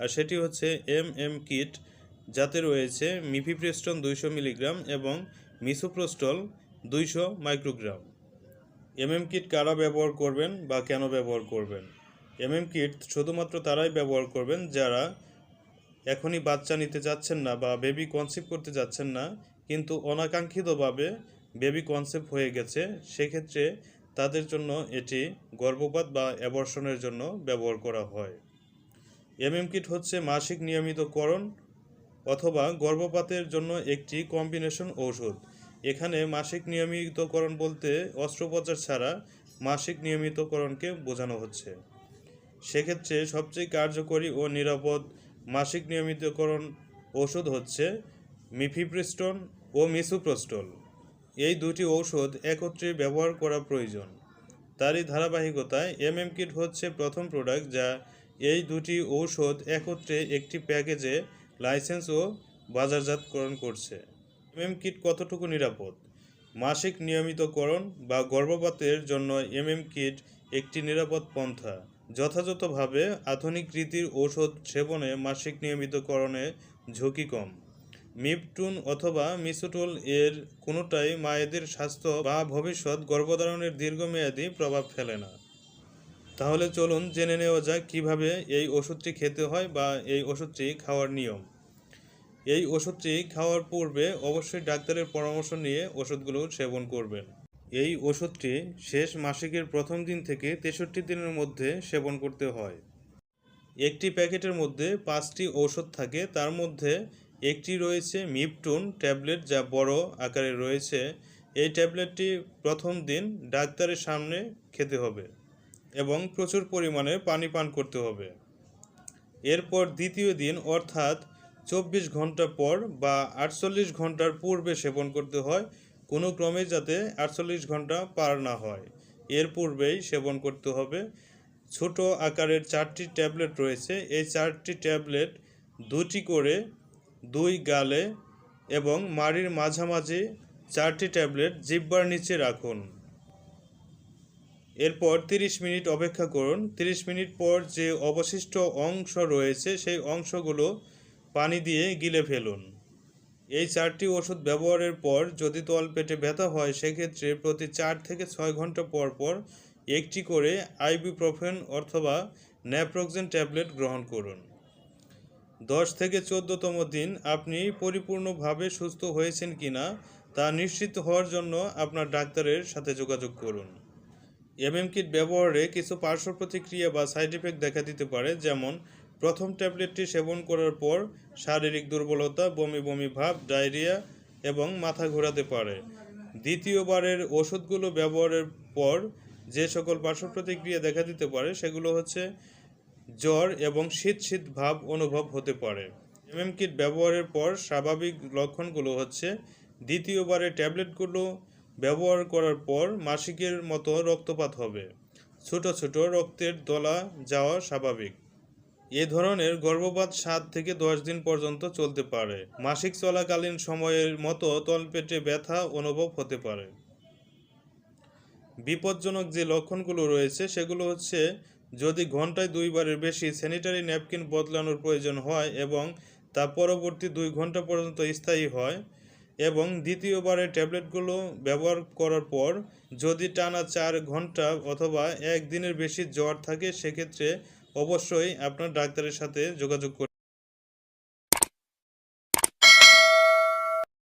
আর সেটি হচ্ছে M M kit, যাতে রয়েছে মিফিপ্রেস্টন দুইশো মিলিগ্রাম এবং মিসোপ্রোস্টল দুইশো মাইক্রোগ্রাম। এমএম কিট কারা ব্যবহার করবেন বা কেন ব্যবহার করবেন? এমএম কিট শুধুমাত্র তারাই ব্যবহার করবেন যারা এখনই বাচ্চা নিতে যাচ্ছেন না বা বেবি কনসেপ্ট করতে যাচ্ছেন না, কিন্তু অনাকাঙ্ক্ষিতভাবে বেবি কনসেপ্ট হয়ে গেছে, সেক্ষেত্রে তাদের জন্য এটি গর্ভপাত বা অ্যাবর্শনের জন্য ব্যবহার করা হয়। এমএম কিট হচ্ছে মাসিক নিয়মিতকরণ অথবা গর্ভপাতের জন্য একটি কম্বিনেশন ঔষধ। এখানে মাসিক নিয়মিতকরণ বলতে অস্ত্রোপচার ছাড়া মাসিক নিয়মিতকরণকে বোঝানো হচ্ছে। সেক্ষেত্রে সবচেয়ে কার্যকরী ও নিরাপদ মাসিক নিয়মিতকরণ ওষুধ হচ্ছে মিফিপ্রিস্টন ও মিসুপ্রস্টল। এই দুটি ঔষধ একত্রে ব্যবহার করা প্রয়োজন। তারই ধারাবাহিকতায় এমএম কিট হচ্ছে প্রথম প্রোডাক্ট যা এই দুটি ঔষধ একত্রে একটি প্যাকেজে লাইসেন্স ও বাজারজাতকরণ করছে। এমএম কিট কতটুকু নিরাপদ? মাসিক নিয়মিতকরণ বা গর্ভপাতের জন্য এমএম কিট একটি নিরাপদ পন্থা। যথাযথভাবে আধুনিক রীতির ঔষধ সেবনে মাসিক নিয়মিতকরণে ঝুঁকি কম। মিপটুন অথবা মিসোটোল এর কোনোটাই মায়েদের স্বাস্থ্য বা ভবিষ্যৎ গর্ভধারণের দীর্ঘমেয়াদী প্রভাব ফেলে না। তাহলে চলুন জেনে নেওয়া যাক কীভাবে এই ওষুধটি খেতে হয় বা এই ওষুধটি খাওয়ার নিয়ম। এই ওষুধটি খাওয়ার পূর্বে অবশ্যই ডাক্তারের পরামর্শ নিয়ে ওষুধগুলো সেবন করবেন। এই ওষুধটি শেষ মাসিকের প্রথম দিন থেকে তেষট্টি দিনের মধ্যে সেবন করতে হয়। একটি প্যাকেটের মধ্যে পাঁচটি ঔষধ থাকে, তার মধ্যে একটি রয়েছে মিপটুন ট্যাবলেট যা বড় আকারে রয়েছে। এই ট্যাবলেটটি প্রথম দিন ডাক্তারের সামনে খেতে হবে। এবং প্রচুর পরিমাণে পানি পান করতে হবে। এরপর দ্বিতীয় দিন, অর্থাৎ চব্বিশ ঘণ্টা পর বা আটচল্লিশ ঘণ্টার পূর্বে সেবন করতে হয়। কোনো ক্রমে যাতে আটচল্লিশ ঘণ্টা পার না হয়। এর পূর্বেই সেবন করতে হবে। ছোট আকারের চারটি ট্যাবলেট রয়েছে। এই চারটি ট্যাবলেট দুটি করে দুই গালে এবং মাড়ির মাঝামাঝি চারটি ট্যাবলেট জিব্বার নিচে রাখুন। এরপর তিরিশ মিনিট অপেক্ষা করুন। তিরিশ মিনিট পর যে অবশিষ্ট অংশ রয়েছে, সেই অংশগুলো পানি দিয়ে গিলে ফেলুন। এই চারটি ওষুধ ব্যবহারের পর যদি তল পেটে ব্যথা হয়, সেক্ষেত্রে প্রতি চার থেকে ছয় ঘণ্টা পর পর একটি করে আইবুপ্রোফেন অথবা ন্যাপ্রোক্সেন ট্যাবলেট গ্রহণ করুন। দশ থেকে চোদ্দতম দিন আপনি পরিপূর্ণভাবে সুস্থ হয়েছেন কিনা তা নিশ্চিত হওয়ার জন্য আপনার ডাক্তারের সাথে যোগাযোগ করুন। এমএম কিট ব্যবহারে কিছু পার্শ্ব প্রতিক্রিয়া বা সাইড এফেক্ট দেখা দিতে পারে, যেমন প্রথম ট্যাবলেটটি সেবন করার পর শারীরিক দুর্বলতা, বমি বমি ভাব, ডায়রিয়া এবং মাথা ঘোরাতে পারে। দ্বিতীয়বারের ওষুধগুলো ব্যবহারের পর যে সকল পার্শ্ব প্রতিক্রিয়া দেখা দিতে পারে, সেগুলো হচ্ছে জ্বর এবং শীত শীত ভাব অনুভব হতে পারে। এমএম কিট ব্যবহারের পর স্বাভাবিক লক্ষণগুলো হচ্ছে দ্বিতীয়বারে ট্যাবলেটগুলো ব্যবহার করার পর মাসিকের মতো রক্তপাত হবে। ছোট ছোট রক্তের দলা যাওয়া স্বাভাবিক। এ ধরনের গর্ভপাত সাত থেকে দশ দিন পর্যন্ত চলতে পারে। মাসিক চলাকালীন সময়ের মতো তলপেটে ব্যথা অনুভব হতে পারে। বিপজ্জনক যে লক্ষণগুলো রয়েছে, সেগুলো হচ্ছে যদি ঘন্টায় দুইবারের বেশি স্যানিটারি ন্যাপকিন বদলানোর প্রয়োজন হয় এবং তা পরবর্তী দুই ঘণ্টা পর্যন্ত স্থায়ী হয় এবং দ্বিতীয়বারে ট্যাবলেটগুলো ব্যবহার করার পর যদি টানা চার ঘণ্টা অথবা একদিনের বেশি জ্বর থাকে, সেক্ষেত্রে অবশ্যই আপনার ডাক্তারের সাথে যোগাযোগ